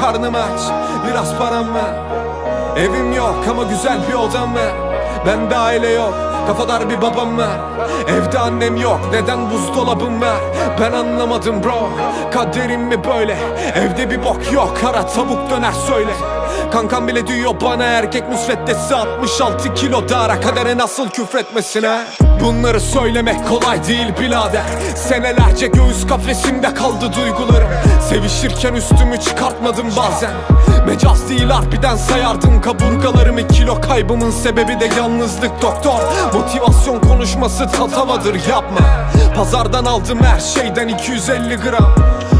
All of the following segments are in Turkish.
karnım aç Biraz param var Evim yok ama güzel bir odam var. Bende aile yok Kafadar bir babam var. Evde annem yok Neden buzdolabım var? Ben anlamadım bro Kaderim mi böyle? Evde bir bok yok Kara tavuk döner söyle Kankam bile diyor bana erkek müsveddesi 66 kilo. Dara kadere nasıl küfretmesine Bunları söylemek kolay değil birader. Senelerce göğüs kafesimde kaldı duygularım. Sevişirken üstümü çıkartmadım bazen. Mecaz değil harbiden sayardım kaburgalarımı. Kilo kaybımın sebebi de yalnızlık doktor. Motivasyon konuşması tatavadır yapma. Pazardan aldım her şeyden 250 gram.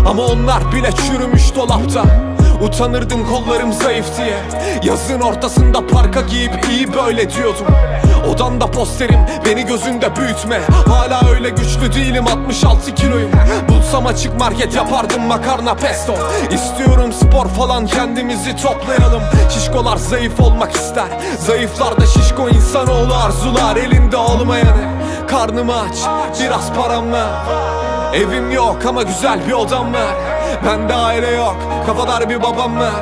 Ama onlar bile çürümüş dolapta Utanırdım kollarım zayıf diye. Yazın ortasında parka giyip iyi böyle diyordum. Odanda posterim beni gözünde büyütme. Hala öyle güçlü değilim 66 kiloyum. Bulsam açık market yapardım makarna pesto. İstiyorum spor falan kendimizi toplayalım. Şişkolar zayıf olmak ister. Zayıflar da şişko insanoğlu arzular. Elinde olmayanı Karnım aç biraz param var Evim yok ama güzel bir odam var. Bende aile yok Kafadar bir babam var.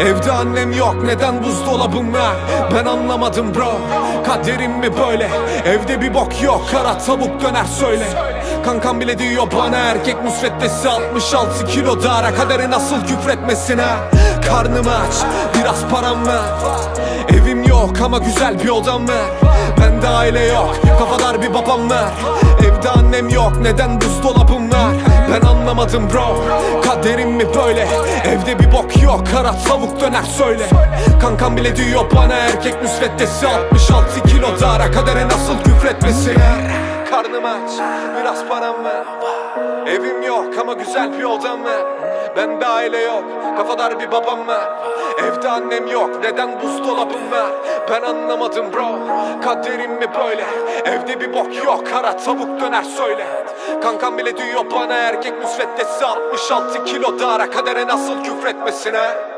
Evde annem yok neden buzdolabım var? Ben anlamadım bro Kaderim mi böyle? Evde bir bok yok Kara tavuk döner söyle. Kankam bile diyor bana erkek müsveddesi 66 kilo dara Kaderi nasıl küfretmesine Karnım aç Biraz param var. Evim yok ama güzel bir odam var. Bende aile yok Kafadar bir babam var. Evde annem yok neden buzdolabım var Ben anlamadım bro Kaderim mi böyle? Evde bir bok yok Kara tavuk döner söyle. Kankam bile diyor bana erkek müsveddesi 66 kilo dara Kadere Karnım aç Biraz param var Evim yok ama güzel bir odam var. Bende aile yok Kafadar bir babam var. Evde annem yok Neden buzdolabım var? Ben anlamadım bro Kaderim mi böyle? Evde bir bok yok Kara tavuk döner söyle. Kankam bile diyor bana erkek müsveddesi 66 kilo dara Kadere nasıl küfretmesine